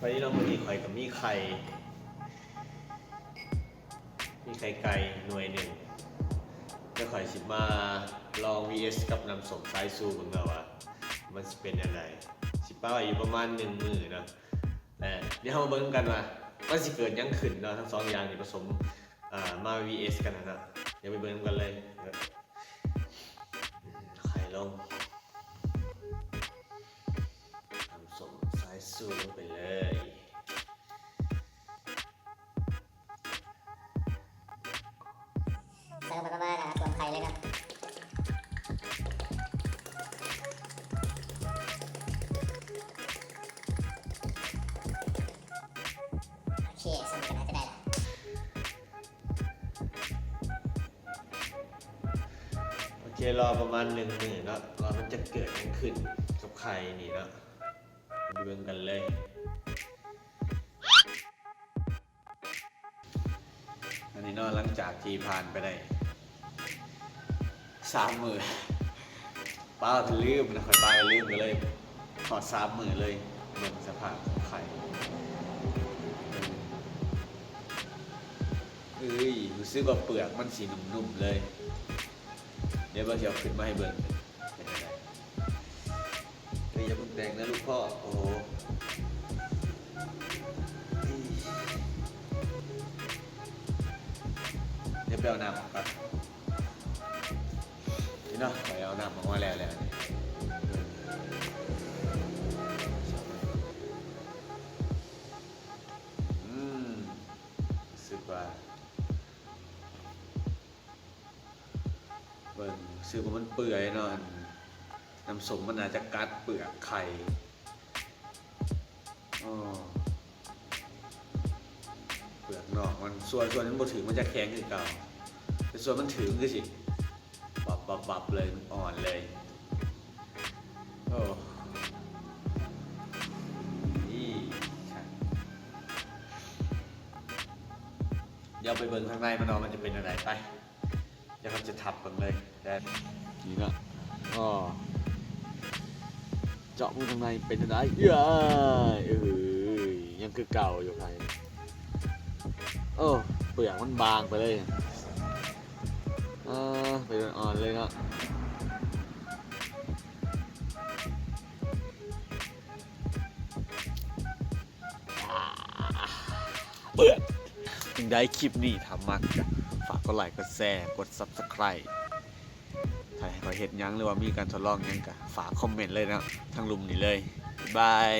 วันนี้เรามาดีข่อยกับมีไข่ มีไข่ไก่หน่วยหนึ่งจะข่อยสิมาลอง vs กับน้ำสมสายซูของเราว่า มันจะเป็นยังไงสิป้าอยู่ประมาณหนึ่งมือเนาะแต่เดี๋ยวเรามาเบิ่งกันว่ามันสิเกิดยังขึ้นเนาะทั้งสองอย่างนี่ผสมมา vs กันนะเนาะเดี๋ยวไปเบิ่งกันเลยไข่ลงน้ำสมสายสูงไป เลยใส่ลงไปประมาณนะครับรวมไข่เลยนะโอเคสมกันน่าจะได้ละโอเครอประมาณหนึ่งหมื่นแล้วรอมันจะเกิดยังขึ้นกับไข่นี่นะดูกันเลยอันนี้เนาะหลังจากที่ผ่านไปได้ สามหมื่นป้าลืมนะคอยป้าลืมไปเลยถอดสามหมื่นเลยเบิ่งสภาพของไข่เอ้ยรู้สึกว่าเปลือกมันสีนุ่มๆเลย เดี๋ยวเราจะเอาขึ้นมาให้เบิ่งเป็นเฮ้ยอย่าเพิ่งแดงนะลูกพ่อ โอ้โหเดี๋ยวไปเอาน้ำก่อน เนาะไปเอาน้ำออกมาแล้วแล้วอืมสึกว่าเบิ่งซื้อมามันเปื่อยเนาะอันน้ำสมมันอาจจะกัดเปลือกไข่เปลือกนอกมันส่วนส่วนนั้นบ่ถึงมันจะแข็งคือเก่าแต่ส่วนมันถึงคือสิ บับบับเลยมันอ่อนเลยโอ้นี่ใช่เดี๋ยวไปเบิ่งข้างในมันนาะมันจะเป็นอะไรไปเดี๋ยวเราจะทับกันเลยแดนนี่นะอ๋อเจาะมือข้างในเป็นยังไงเอ้ยเอ้ยยังคือเก่าอยู่ไงโอ้เปลือกมันบางไปเลย ออเป็นอ่อนเลยเนาะอ่าเปลือถึงได้คลิปนี้ทำมากฝากกดไลค์กดแชร์กด Subscribe ถ้าให้ขอเห็นยังหรือว่ามีการทดลองยังก็ฝากคอมเมนต์เลยนะทางลุมนี่เลยบาย